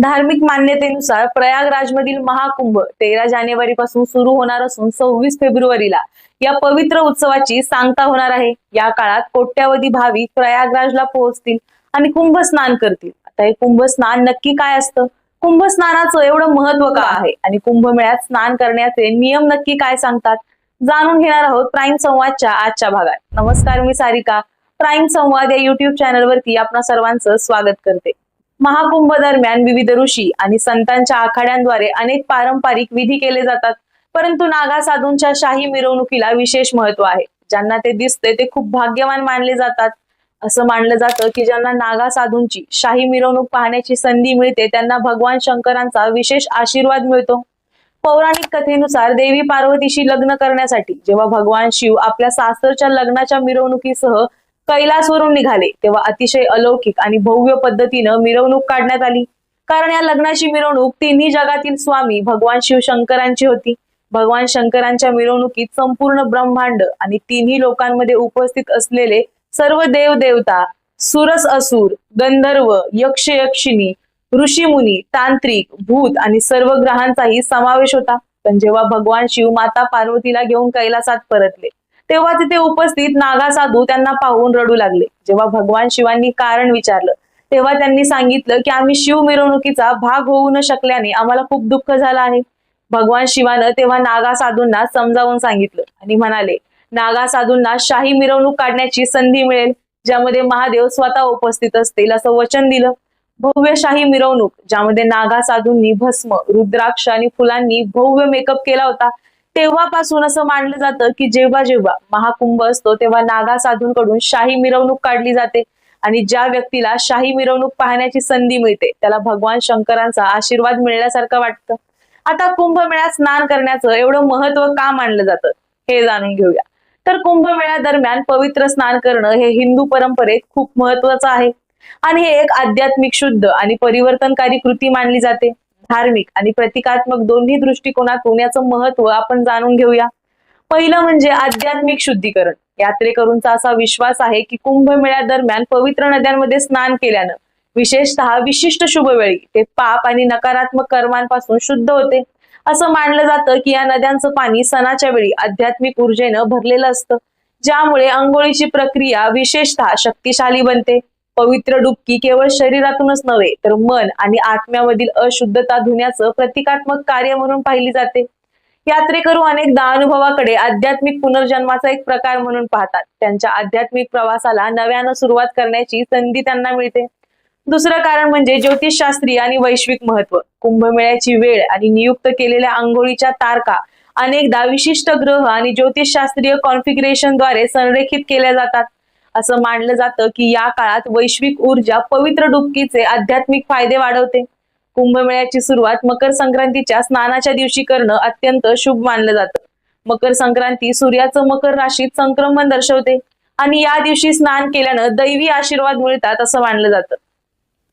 धार्मिक मान्यतेनुसार प्रयागराजमधील महाकुंभ तेरा जानेवारी पासून सुरू होणार असून सव्वीस फेब्रुवारीला या पवित्र उत्सवाची सांगता होणार आहे. या काळात कोट्यावधी भाविक प्रयागराजला पोहोचतील आणि कुंभ स्नान करतील. आता हे कुंभ स्नान नक्की काय असतं? कुंभ स्नानाचं एवढं महत्त्व का आहे? आणि कुंभमेळ्यात स्नान करण्याचे नियम नक्की काय सांगतात? जाणून घेणार आहोत प्राईम संवादच्या आजच्या भागात. नमस्कार मी सारिका. प्राईम संवाद या युट्यूब चॅनलवरती आपण सर्वांचं स्वागत करते. महाकुंभ दरम्यान विविध ऋषी आणि संतांच्या आखाड्यांद्वारे अनेक पारंपरिक विधी केले जातात. परंतु नागा साधूंच्या शाही मिरवणुकीला विशेष महत्त्व आहे. ज्यांना ते दिसते ते खूप भाग्यवान मानले जातात. असं मानलं जातं की ज्यांना नागा साधूंची शाही मिरवणूक पाहण्याची संधी मिळते त्यांना भगवान शंकरांचा विशेष आशीर्वाद मिळतो. पौराणिक कथेनुसार देवी पार्वतीशी लग्न करण्यासाठी जेव्हा भगवान शिव आपल्या सासरच्या लग्नाच्या मिरवणुकीसह कैलासवरून निघाले तेव्हा अतिशय अलौकिक आणि भव्य पद्धतीनं मिरवणूक काढण्यात आली. कारण या लग्नाची मिरवणूक तिन्ही जगातील स्वामी भगवान शिवशंकरांची होती. भगवान शंकरांच्या मिरवणुकीत संपूर्ण ब्रह्मांड आणि तिन्ही लोकांमध्ये उपस्थित असलेले सर्व देव देवता सुरस असुर गंधर्व यक्ष यक्षिणी ऋषीमुनी तांत्रिक भूत आणि सर्व ग्रहांचाही समावेश होता. पण जेव्हा भगवान शिव माता पार्वतीला घेऊन कैलासात परतले तेव्हा तिथे उपस्थित नागा साधू त्यांना पाहून रडू लागले. जेव्हा भगवान शिवांनी कारण विचारलं तेव्हा त्यांनी सांगितलं की आम्ही शिव मिरवणुकीचा भाग होऊ न शकल्याने आम्हाला खूप दुःख झालं आहे. भगवान शिवानं तेव्हा नागा साधूंना समजावून सांगितलं आणि म्हणाले नागा साधूंना शाही मिरवणूक काढण्याची संधी मिळेल ज्यामध्ये महादेव स्वतः उपस्थित असतील असं वचन दिलं. भव्य शाही मिरवणूक ज्यामध्ये नागा साधूंनी भस्म रुद्राक्ष आणि फुलांनी भव्य मेकअप केला होता. तेव्हापासून असं मानलं जातं की जेव्हा जेव्हा महाकुंभ असतो तेव्हा नागा साधूंकडून शाही मिरवणूक काढली जाते आणि ज्या व्यक्तीला शाही मिरवणूक पाहण्याची संधी मिळते त्याला भगवान शंकरांचा आशीर्वाद मिळण्यासारखं वाटतं. आता कुंभमेळ्यात स्नान करण्याचं एवढं महत्त्व का मानलं जातं हे जाणून घेऊया. तर कुंभमेळ्या दरम्यान पवित्र स्नान करणं हे हिंदू परंपरेत खूप महत्वाचं आहे. आणि हे एक आध्यात्मिक शुद्ध आणि परिवर्तनकारी कृती मानली जाते. धार्मिक आणि प्रतिकात्मक दोन्ही दृष्टिकोनातून याचं महत्त्व आपण जाणून घेऊया. पहिलं म्हणजे आध्यात्मिक शुद्धीकरण. यात्रेकरूंचा असा विश्वास आहे की कुंभमेळ्या दरम्यान पवित्र नद्यांमध्ये स्नान केल्यानं विशेषतः विशिष्ट शुभवेळी ते पाप आणि नकारात्मक कर्मांपासून शुद्ध होते. असं मानलं जातं की या नद्यांचं पाणी सणाच्या वेळी आध्यात्मिक ऊर्जेनं भरलेलं असतं. ज्यामुळे आंघोळीची प्रक्रिया विशेषतः शक्तिशाली बनते. पवित्र डुबकी केवळ शरीरातूनच नव्हे तर मन आणि आत्म्यामधील अशुद्धता धुण्याचं प्रतिकात्मक कार्य म्हणून पाहिली जाते. यात्रेकरू अनेकदा अनुभवाकडे आध्यात्मिक पुनर्जन्माचा एक प्रकार म्हणून पाहतात. त्यांच्या आध्यात्मिक प्रवासाला नव्यानं सुरुवात करण्याची संधी त्यांना मिळते. दुसरं कारण म्हणजे ज्योतिषशास्त्रीय आणि वैश्विक महत्त्व कुंभमेळ्याची वेळ आणि नियुक्त केलेल्या आंघोळीच्या तारखा अनेकदा विशिष्ट ग्रह आणि ज्योतिषशास्त्रीय कॉन्फिगरेशनद्वारे संरेखित केल्या जातात. असं मानलं जातं की या काळात वैश्विक ऊर्जा पवित्र डुबकीचे आध्यात्मिक फायदे वाढवते. कुंभमेळ्याची सुरुवात मकर संक्रांतीच्या स्नानाच्या दिवशी करणं अत्यंत शुभ मानलं जातं. मकर संक्रांती सूर्याचं मकर राशीत संक्रमण दर्शवते आणि या दिवशी स्नान केल्यानं दैवी आशीर्वाद मिळतात असं मानलं जातं.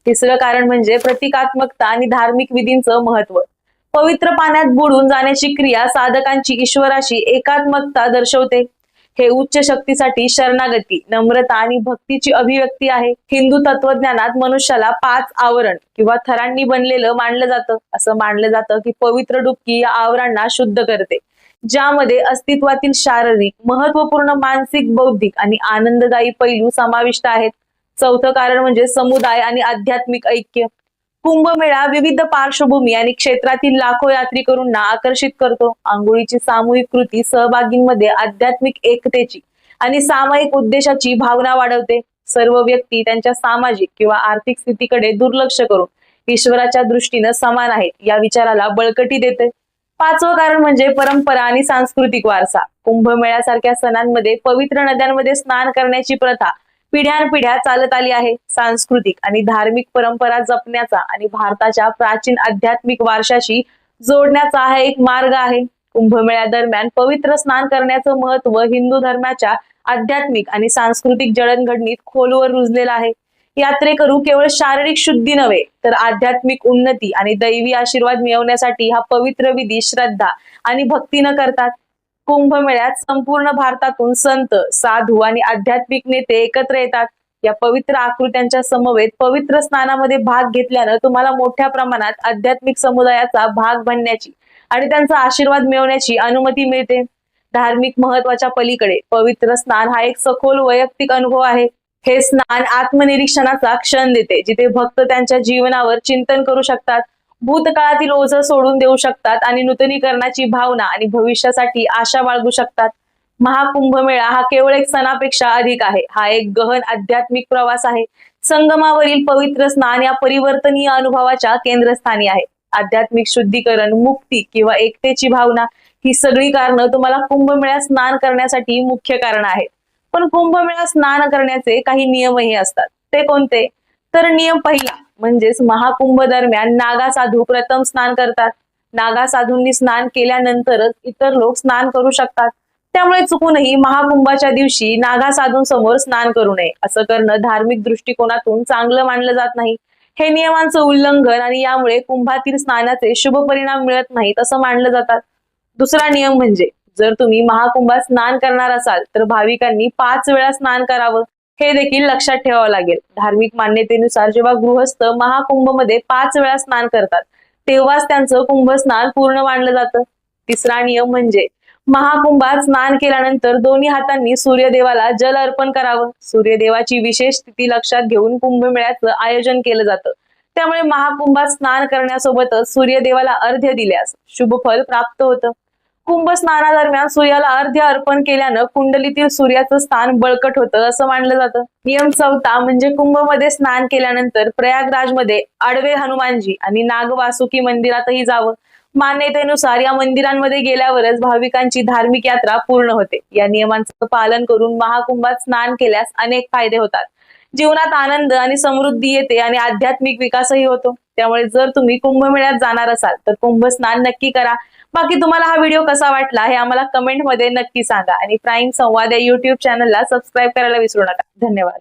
तिसरं कारण म्हणजे प्रतिकात्मकता आणि धार्मिक विधींचं महत्त्व पवित्र पाण्यात बुडून जाण्याची क्रिया साधकांची ईश्वराशी एकात्मकता दर्शवते. हे उच्च शक्तीसाठी शरणागती नम्रता आणि भक्तीची अभिव्यक्ती आहे. हिंदू तत्वज्ञानात मनुष्याला पाच आवरण किंवा थरांनी बनलेलं मानलं जातं. असं मानलं जातं की पवित्र डुबकी या आवरांना शुद्ध करते. ज्यामध्ये अस्तित्वातील शारीरिक महत्त्वपूर्ण मानसिक बौद्धिक आणि आनंददायी पैलू समाविष्ट आहेत. चौथं कारण म्हणजे समुदाय आणि आध्यात्मिक ऐक्य. कुंभमेळा विविध पार्श्वभूमी आणि क्षेत्रातील लाखो यात्रेकरूंना आकर्षित करतो. आंघोळीची सामूहिक कृती सहभागींमध्ये आध्यात्मिक एकतेची आणि सामायिक उद्देशाची भावना वाढवते. सर्व व्यक्ती त्यांच्या सामाजिक किंवा आर्थिक स्थितीकडे दुर्लक्ष करून ईश्वराच्या दृष्टीनं समान आहेत या विचाराला बळकटी देते. पाचवं कारण म्हणजे परंपरा आणि सांस्कृतिक वारसा. कुंभमेळ्यासारख्या सणांमध्ये पवित्र नद्यांमध्ये स्नान करण्याची प्रथा पिढ्यानपिढ्या चालत आली आहे. सांस्कृतिक आणि धार्मिक परंपरा जपण्याचा आणि भारताच्या प्राचीन आध्यात्मिक वारशाशी जोडण्याचा हा एक मार्ग आहे. कुंभमेळ्या दरम्यान पवित्र स्नान करण्याचं महत्त्व हिंदू धर्माच्या आध्यात्मिक आणि सांस्कृतिक जडणघडणीत खोलवर रुजलेलं आहे. यात्रेकरू केवळ शारीरिक शुद्धी नव्हे तर आध्यात्मिक उन्नती आणि दैवी आशीर्वाद मिळवण्यासाठी हा पवित्र विधी श्रद्धा आणि भक्तीनं करतात. कुंभमेळ्यात संपूर्ण भारतातून संत साधू आणि आध्यात्मिक नेते एकत्र येतात. या पवित्र आकृत्यांच्या समवेत पवित्र स्नानामध्ये भाग घेतल्यानं तुम्हाला मोठ्या प्रमाणात आध्यात्मिक समुदायाचा भाग बनण्याची आणि त्यांचा आशीर्वाद मिळवण्याची अनुमती मिळते. धार्मिक महत्त्वाच्या पलीकडे पवित्र स्नान हा एक सखोल वैयक्तिक अनुभव आहे. हे स्नान आत्मनिरीक्षणाचा क्षण देते जिथे भक्त त्यांच्या जीवनावर चिंतन करू शकतात. भूतकाळातील ओझं सोडून देऊ शकतात आणि नूतनीकरणाची भावना आणि भविष्यासाठी आशा बाळगू शकतात. महाकुंभमेळा हा केवळ एक सणापेक्षा अधिक आहे. हा एक गहन आध्यात्मिक प्रवास आहे. संगमावरील पवित्र स्नान या परिवर्तनीय अनुभवाच्या केंद्रस्थानी आहे. आध्यात्मिक शुद्धीकरण मुक्ती किंवा एकतेची भावना ही सगळी कारणं तुम्हाला कुंभमेळ्यात स्नान करण्यासाठी मुख्य कारण आहेत. पण कुंभमेळ्यात स्नान करण्याचे काही नियमही असतात. ते कोणते? तर नियम पहिला म्हणजेच महाकुंभ दरम्यान नागा साधू प्रथम स्नान करतात. नागा साधूंनी स्नान केल्यानंतरच इतर लोक स्नान करू शकतात. त्यामुळे चुकूनही महाकुंभाच्या दिवशी नागा साधूंसमोर स्नान करू नये. असं करणं धार्मिक दृष्टिकोनातून चांगलं मानलं जात नाही. हे नियमांचं उल्लंघन आणि यामुळे कुंभातील स्नानाचे शुभ परिणाम मिळत नाहीत असं मानलं जातात. दुसरा नियम म्हणजे जर तुम्ही महाकुंभात स्नान करणार असाल तर भाविकांनी पाच वेळा स्नान करावं. हे देखील लक्षात ठेवावं लागेल. धार्मिक मान्यतेनुसार जेव्हा गृहस्थ महाकुंभमध्ये पाच वेळा स्नान करतात तेव्हाच त्यांचं कुंभ स्नान पूर्ण मानलं जातं. तिसरा नियम म्हणजे महाकुंभात स्नान केल्यानंतर दोन्ही हातांनी सूर्यदेवाला जल अर्पण करावं. सूर्यदेवाची विशेष स्थिती लक्षात घेऊन कुंभमेळ्याचं आयोजन केलं जातं. त्यामुळे महाकुंभात स्नान करण्यासोबतच सूर्यदेवाला अर्ध्य दिल्यास शुभफल प्राप्त होतं. कुंभ स्नानादरम्यान सूर्याला अर्ध्य अर्पण केल्यानं कुंडलीतील सूर्याचं स्थान बळकट होतं असं मानलं जातं. नियम चौथा म्हणजे कुंभमध्ये स्नान केल्यानंतर प्रयागराजमध्ये आडवे हनुमानजी आणि नागवासुकी मंदिरातही जावं. मान्यतेनुसार या मंदिरांमध्ये गेल्यावरच भाविकांची धार्मिक यात्रा पूर्ण होते. या नियमांचं पालन करून महाकुंभात स्नान केल्यास अनेक फायदे होतात. जीवनात आनंद आणि समृद्धी येते आणि आध्यात्मिक विकासही होतो. त्यामुळे जर तुम्ही कुंभमेळ्यात जाणार असाल तर कुंभ स्नान नक्की करा. बाकी तुम्हाला हा व्हिडिओ कसा वाटला हे आम्हाला कमेंटमध्ये नक्की सांगा. आणि प्राईम संवाद या युट्यूब चॅनलला सबस्क्राईब करायला विसरू नका. धन्यवाद.